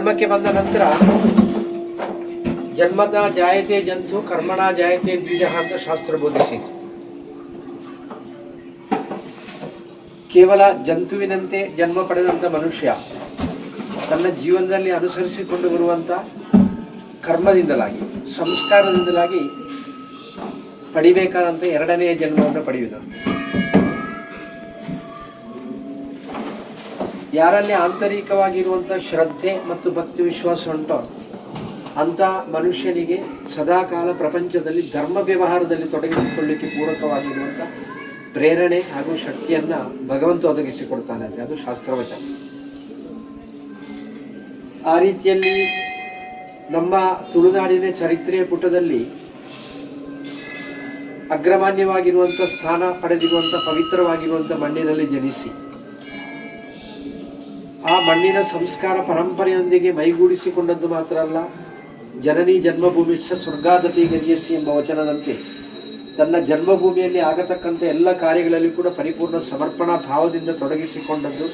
ಜನ್ಮಕ್ಕೆ ಬಂದ ನಂತರ ಜನ್ಮದ ಜಾಯತೆ ಜಂತು, ಕರ್ಮಣ ಜಾಯತೆ ದ್ವಿಜ ಅಂತ ಶಾಸ್ತ್ರ ಬೋಧಿಸಿತು ಕೇವಲ ಜಂತುವಿನಂತೆ ಜನ್ಮ ಪಡೆದಂಥ ಮನುಷ್ಯ ತನ್ನ ಜೀವನದಲ್ಲಿ ಅನುಸರಿಸಿಕೊಂಡು ಬರುವಂಥ ಕರ್ಮದಿಂದಲಾಗಿ, ಸಂಸ್ಕಾರದಿಂದಲಾಗಿ ಪಡಿಬೇಕಾದಂಥ ಎರಡನೆಯ ಜನ್ಮವನ್ನು ಪಡೆಯುವುದು. ಯಾರಲ್ಲಿ ಆಂತರಿಕವಾಗಿರುವಂಥ ಶ್ರದ್ಧೆ ಮತ್ತು ಭಕ್ತಿ ವಿಶ್ವಾಸ ಉಂಟೋ, ಅಂಥ ಮನುಷ್ಯನಿಗೆ ಸದಾಕಾಲ ಪ್ರಪಂಚದಲ್ಲಿ ಧರ್ಮ ವ್ಯವಹಾರದಲ್ಲಿ ತೊಡಗಿಸಿಕೊಳ್ಳಿಕ್ಕೆ ಪೂರಕವಾಗಿರುವಂಥ ಪ್ರೇರಣೆ ಹಾಗೂ ಶಕ್ತಿಯನ್ನು ಭಗವಂತ ಒದಗಿಸಿಕೊಡ್ತಾನೆ ಅಂತೆ, ಅದು ಶಾಸ್ತ್ರವಚನ. ಆ ರೀತಿಯಲ್ಲಿ ನಮ್ಮ ತುಳುನಾಡಿನ ಚರಿತ್ರೆಯ ಪುಟದಲ್ಲಿ ಅಗ್ರಮಾನ್ಯವಾಗಿರುವಂಥ ಸ್ಥಾನ ಪಡೆದಿರುವಂಥ ಪವಿತ್ರವಾಗಿರುವಂಥ ಮಣ್ಣಿನಲ್ಲಿ ಜನಿಸಿ ಆ ಮಣ್ಣಿನ ಸಂಸ್ಕಾರ ಪರಂಪರೆಯೊಂದಿಗೆ ಮೈಗೂಡಿಸಿಕೊಂಡದ್ದು ಮಾತ್ರ ಅಲ್ಲ, ಜನನಿ ಜನ್ಮಭೂಮಿಷ್ಠ ಸ್ವರ್ಗಾದಪಿ ಗರಿಯಸಿ ಎಂಬ ವಚನದಂತೆ ತನ್ನ ಜನ್ಮಭೂಮಿಯಲ್ಲಿ ಆಗತಕ್ಕಂಥ ಎಲ್ಲ ಕಾರ್ಯಗಳಲ್ಲಿ ಕೂಡ ಪರಿಪೂರ್ಣ ಸಮರ್ಪಣಾ ಭಾವದಿಂದ ತೊಡಗಿಸಿಕೊಂಡದ್ದು.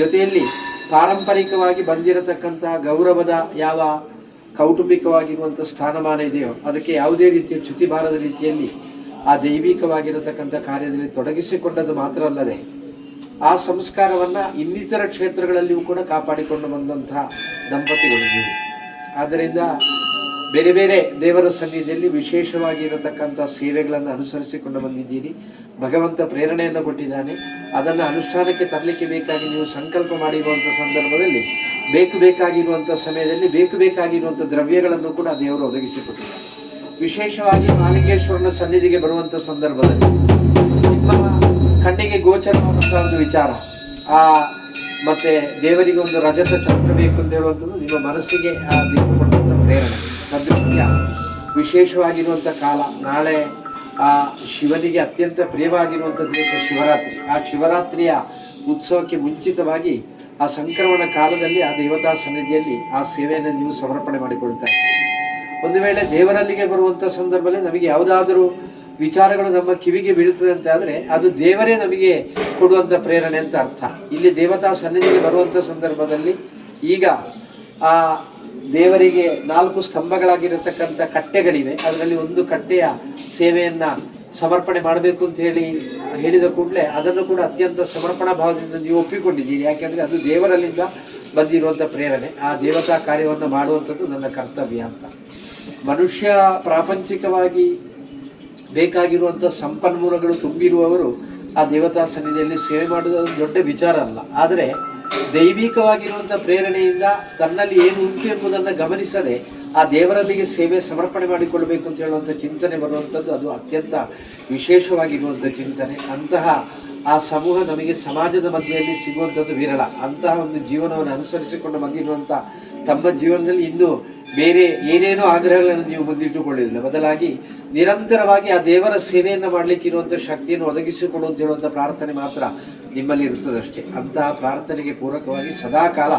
ಜೊತೆಯಲ್ಲಿ ಪಾರಂಪರಿಕವಾಗಿ ಬಂದಿರತಕ್ಕಂಥ ಗೌರವದ ಯಾವ ಕೌಟುಂಬಿಕವಾಗಿರುವಂಥ ಸ್ಥಾನಮಾನ ಇದೆಯೋ, ಅದಕ್ಕೆ ಯಾವುದೇ ರೀತಿಯ ಚ್ಯುತಿ ಬಾರದ ರೀತಿಯಲ್ಲಿ ಆ ದೈವಿಕವಾಗಿರತಕ್ಕಂಥ ಕಾರ್ಯದಲ್ಲಿ ತೊಡಗಿಸಿಕೊಂಡದ್ದು ಮಾತ್ರ ಅಲ್ಲದೆ ಆ ಸಂಸ್ಕಾರವನ್ನು ಇನ್ನಿತರ ಕ್ಷೇತ್ರಗಳಲ್ಲಿಯೂ ಕೂಡ ಕಾಪಾಡಿಕೊಂಡು ಬಂದಂತಹ ದಂಪತಿಗಳು ಆದ್ದರಿಂದ ಬೇರೆ ಬೇರೆ ದೇವರ ಸನ್ನಿಧಿಯಲ್ಲಿ ವಿಶೇಷವಾಗಿ ಇರತಕ್ಕಂಥ ಸೇವೆಗಳನ್ನು ಅನುಸರಿಸಿಕೊಂಡು ಬಂದಿದ್ದೀರಿ. ಭಗವಂತ ಪ್ರೇರಣೆಯನ್ನು ಕೊಟ್ಟಿದ್ದಾನೆ. ಅದನ್ನು ಅನುಷ್ಠಾನಕ್ಕೆ ತರಲಿಕ್ಕೆ ಬೇಕಾಗಿ ನೀವು ಸಂಕಲ್ಪ ಮಾಡಿರುವಂಥ ಸಂದರ್ಭದಲ್ಲಿ, ಬೇಕು ಬೇಕಾಗಿರುವಂಥ ಸಮಯದಲ್ಲಿ ಬೇಕು ಬೇಕಾಗಿರುವಂಥ ದ್ರವ್ಯಗಳನ್ನು ಕೂಡ ದೇವರು ಒದಗಿಸಿಕೊಟ್ಟಿದ್ದಾರೆ. ವಿಶೇಷವಾಗಿ ಮಾಲಿಂಗೇಶ್ವರನ ಸನ್ನಿಧಿಗೆ ಬರುವಂಥ ಸಂದರ್ಭದಲ್ಲಿ ಕಣ್ಣಿಗೆ ಗೋಚರವಾದಂಥ ಒಂದು ವಿಚಾರ. ಆ, ಮತ್ತೆ ದೇವರಿಗೆ ಒಂದು ರಜತ ಚಂದ್ರ ಬೇಕು ಅಂತ ಹೇಳುವಂಥದ್ದು ನಿಮ್ಮ ಮನಸ್ಸಿಗೆ ಆ ದೇವರು ಕೊಟ್ಟಂಥ ಪ್ರೇರಣೆ. ತದ್ರೀತಿಯ ವಿಶೇಷವಾಗಿರುವಂಥ ಕಾಲ. ನಾಳೆ ಆ ಶಿವನಿಗೆ ಅತ್ಯಂತ ಪ್ರಿಯವಾಗಿರುವಂಥ ದಿವಸ ಶಿವರಾತ್ರಿ. ಆ ಶಿವರಾತ್ರಿಯ ಉತ್ಸವಕ್ಕೆ ಮುಂಚಿತವಾಗಿ ಆ ಸಂಕ್ರಮಣ ಕಾಲದಲ್ಲಿ ಆ ದೇವತಾ ಸನ್ನಿಧಿಯಲ್ಲಿ ಆ ಸೇವೆಯನ್ನು ನೀವು ಸಮರ್ಪಣೆ ಮಾಡಿಕೊಳ್ತಾ ಒಂದು ವೇಳೆ ದೇವರಲ್ಲಿಗೆ ಬರುವಂಥ ಸಂದರ್ಭದಲ್ಲಿ ನಮಗೆ ಯಾವುದಾದರೂ ವಿಚಾರಗಳು ನಮ್ಮ ಕಿವಿಗೆ ಬೀಳುತ್ತದೆ ಅಂತ ಆದರೆ ಅದು ದೇವರೇ ನಮಗೆ ಕೊಡುವಂಥ ಪ್ರೇರಣೆ ಅಂತ ಅರ್ಥ. ಇಲ್ಲಿ ದೇವತಾ ಸನ್ನಿಧಿಗೆ ಬರುವಂಥ ಸಂದರ್ಭದಲ್ಲಿ ಈಗ ಆ ದೇವರಿಗೆ ನಾಲ್ಕು ಸ್ತಂಭಗಳಾಗಿರತಕ್ಕಂಥ ಕಟ್ಟೆಗಳಿವೆ. ಅದರಲ್ಲಿ ಒಂದು ಕಟ್ಟೆಯ ಸೇವೆಯನ್ನು ಸಮರ್ಪಣೆ ಮಾಡಬೇಕು ಅಂತ ಹೇಳಿ ಹೇಳಿದ ಕೂಡಲೇ ಅದನ್ನು ಕೂಡ ಅತ್ಯಂತ ಸಮರ್ಪಣಾ ಭಾವದಿಂದ ನೀವು ಒಪ್ಪಿಕೊಂಡಿದ್ದೀರಿ. ಯಾಕೆಂದರೆ ಅದು ದೇವರಲ್ಲಿಂದ ಬಂದಿರುವಂಥ ಪ್ರೇರಣೆ. ಆ ದೇವತಾ ಕಾರ್ಯವನ್ನು ಮಾಡುವಂಥದ್ದು ನನ್ನ ಕರ್ತವ್ಯ ಅಂತ. ಮನುಷ್ಯ ಪ್ರಾಪಂಚಿಕವಾಗಿ ಬೇಕಾಗಿರುವಂಥ ಸಂಪನ್ಮೂಲಗಳು ತುಂಬಿರುವವರು ಆ ದೇವತಾ ಸನ್ನಿಧಿಯಲ್ಲಿ ಸೇವೆ ಮಾಡೋದು ದೊಡ್ಡ ವಿಚಾರ ಅಲ್ಲ. ಆದರೆ ದೈವಿಕವಾಗಿರುವಂಥ ಪ್ರೇರಣೆಯಿಂದ ತನ್ನಲ್ಲಿ ಏನು ಉಂಟು ಎಂಬುದನ್ನು ಗಮನಿಸದೆ ಆ ದೇವರಲ್ಲಿಗೆ ಸೇವೆ ಸಮರ್ಪಣೆ ಮಾಡಿಕೊಳ್ಳಬೇಕು ಅಂತ ಹೇಳುವಂಥ ಚಿಂತನೆ ಬರುವಂಥದ್ದು ಅದು ಅತ್ಯಂತ ವಿಶೇಷವಾಗಿರುವಂಥ ಚಿಂತನೆ. ಅಂತಹ ಆ ಸಮೂಹ ನಮಗೆ ಸಮಾಜದ ಮಧ್ಯೆಯಲ್ಲಿ ಸಿಗುವಂಥದ್ದು ವಿರಳ. ಅಂತಹ ಒಂದು ಜೀವನವನ್ನು ಅನುಸರಿಸಿಕೊಂಡು ಬಂದಿರುವಂಥ ತಮ್ಮ ಜೀವನದಲ್ಲಿ ಇನ್ನೂ ಬೇರೆ ಏನೇನೋ ಆಗ್ರಹಗಳನ್ನು ನೀವು ಮುಂದಿಟ್ಟುಕೊಳ್ಳಿಲ್ಲ. ಬದಲಾಗಿ ನಿರಂತರವಾಗಿ ಆ ದೇವರ ಸೇವೆಯನ್ನು ಮಾಡಲಿಕ್ಕೆ ಇರುವಂಥ ಶಕ್ತಿಯನ್ನು ಒದಗಿಸಿಕೊಡು ಅಂತ ಹೇಳುವಂಥ ಪ್ರಾರ್ಥನೆ ಮಾತ್ರ ನಿಮ್ಮಲ್ಲಿ ಇರ್ತದಷ್ಟೇ ಅಂತಹ ಪ್ರಾರ್ಥನೆಗೆ ಪೂರಕವಾಗಿ ಸದಾಕಾಲ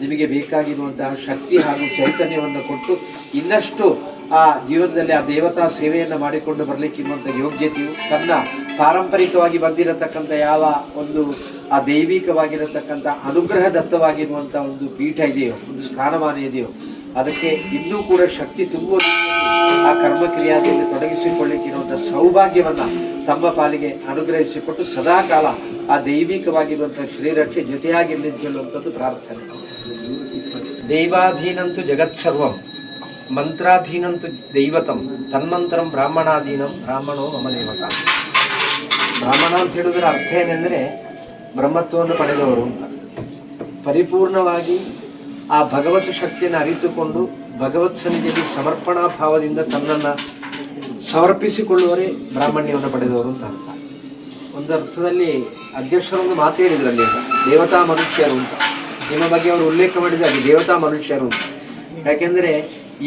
ನಿಮಗೆ ಬೇಕಾಗಿರುವಂತಹ ಶಕ್ತಿ ಹಾಗೂ ಚೈತನ್ಯವನ್ನು ಕೊಟ್ಟು ಇನ್ನಷ್ಟು ಆ ಜೀವನದಲ್ಲಿ ಆ ದೇವತಾ ಸೇವೆಯನ್ನು ಮಾಡಿಕೊಂಡು ಬರಲಿಕ್ಕಿರುವಂಥ ಯೋಗ್ಯತೆಯು ತನ್ನ ಪಾರಂಪರಿಕವಾಗಿ ಬಂದಿರತಕ್ಕಂಥ ಯಾವ ಒಂದು ಆ ದೈವಿಕವಾಗಿರತಕ್ಕಂಥ ಅನುಗ್ರಹ ದತ್ತವಾಗಿರುವಂಥ ಒಂದು ಪೀಠ ಇದೆಯೋ, ಒಂದು ಸ್ಥಾನಮಾನ ಇದೆಯೋ ಅದಕ್ಕೆ ಇನ್ನೂ ಕೂಡ ಶಕ್ತಿ ತುಂಬುವ ಆ ಕರ್ಮಕ್ರಿಯಾದಲ್ಲಿ ತೊಡಗಿಸಿಕೊಳ್ಳಿಕ್ಕಿರುವಂಥ ಸೌಭಾಗ್ಯವನ್ನು ತಮ್ಮ ಪಾಲಿಗೆ ಅನುಗ್ರಹಿಸಿಕೊಟ್ಟು ಸದಾಕಾಲ ಆ ದೈವಿಕವಾಗಿರುವಂಥ ಶರೀರಕ್ಕೆ ಜೊತೆಯಾಗಿರಲಿ ಅಂತ ಪ್ರಾರ್ಥನೆ. ದೈವಾಧೀನಂತು ಜಗತ್ಸರ್ವಂ ಮಂತ್ರಾಧೀನಂತು ದೈವತಂ, ತನ್ಮಂತ್ರಂ ಬ್ರಾಹ್ಮಣಾಧೀನಂ ಬ್ರಾಹ್ಮಣೋ ಮಮ ದೇವತ. ಬ್ರಾಹ್ಮಣ ಅಂತ ಹೇಳೋದರ ಅರ್ಥ ಏನೆಂದರೆ ಬ್ರಹ್ಮತ್ವವನ್ನು ಪಡೆದವರು ಪರಿಪೂರ್ಣವಾಗಿ ಆ ಭಗವತ್ ಶಕ್ತಿಯನ್ನು ಅರಿತುಕೊಂಡು ಭಗವತ್ ಸನ್ನಿಧಿಯಲ್ಲಿ ಸಮರ್ಪಣಾ ಭಾವದಿಂದ ತನ್ನನ್ನು ಸಮರ್ಪಿಸಿಕೊಳ್ಳುವರೇ ಬ್ರಾಹ್ಮಣ್ಯವನ್ನು ಪಡೆದವರು ಅಂತ ಅರ್ಥ. ಒಂದು ಅರ್ಥದಲ್ಲಿ ಅಧ್ಯಕ್ಷರೊಂದು ಮಾತು ಹೇಳಿದ್ರಲ್ಲಿ ಅಲ್ಲಿ ದೇವತಾ ಮನುಷ್ಯರು ಅಂತ. ನಿಮ್ಮ ಬಗ್ಗೆ ಅವರು ಉಲ್ಲೇಖ ಮಾಡಿದಾಗ ದೇವತಾ ಮನುಷ್ಯರು ಅಂತ. ಯಾಕೆಂದರೆ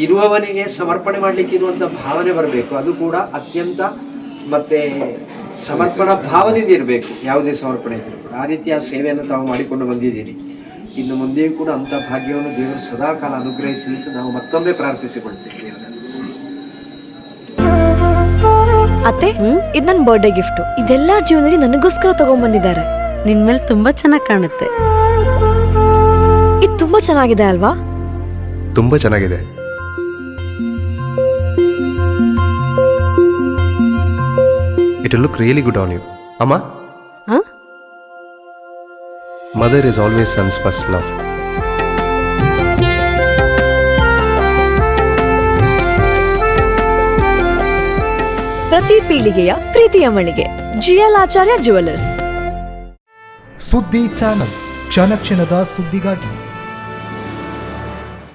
ಇರುವವನಿಗೆ ಸಮರ್ಪಣೆ ಮಾಡಲಿಕ್ಕೆ ಇರುವಂಥ ಭಾವನೆ ಬರಬೇಕು, ಅದು ಕೂಡ ಅತ್ಯಂತ ಮತ್ತು ಸಮರ್ಪಣಾ ಭಾವದಿಂದ ಇರಬೇಕು. ಯಾವುದೇ ಸಮರ್ಪಣೆ ಇದ್ದರೂ ಆ ರೀತಿಯ ಸೇವೆಯನ್ನು ತಾವು ಮಾಡಿಕೊಂಡು ಬಂದಿದ್ದೀರಿ. ಇನ್ನು ಮುಂದೆಯೂ ಕೂಡ ಅಂಥ ಭಾಗ್ಯವನ್ನು ದೇವರು ಸದಾಕಾಲ ಅನುಗ್ರಹಿಸಲಿ ಅಂತ ನಾವು ಮತ್ತೊಮ್ಮೆ ಪ್ರಾರ್ಥಿಸಿಕೊಳ್ತೇವೆ. ಅತ್ತೆ ಇದು ನನ್ನ ಬರ್ಡೇ ಗಿಫ್ಟ್ ಇದೆಲ್ಲ ಜೀವನದಲ್ಲಿ ನನಗೋಸ್ಕರ ತಗೊಂಡ್ಬಂದಿದ್ದಾರೆ. ನಿನ್ ಮೇಲೆ ತುಂಬಾ ಚೆನ್ನಾಗಿ ಕಾಣುತ್ತೆ. ಇದು ತುಂಬಾ ಚೆನ್ನಾಗಿದೆ ಅಲ್ವಾ? ತುಂಬಾ ಚೆನ್ನಾಗಿದೆ. It look really good on you ಅಮ್ಮ? Mother is always sons first love ಪ್ರತಿ ಪೀಳಿಗೆಯ ಪ್ರೀತಿಯ ಮಳಿಗೆ. ಜಿಎಲ್ ಆಚಾರ್ಯ ಜುವೆಲ್ಲರ್ಸ್ ಸುದ್ದಿ ಚಾನಲ್. ಕ್ಷಣ ಕ್ಷಣದ ಸುದ್ದಿಗಾಗಿ.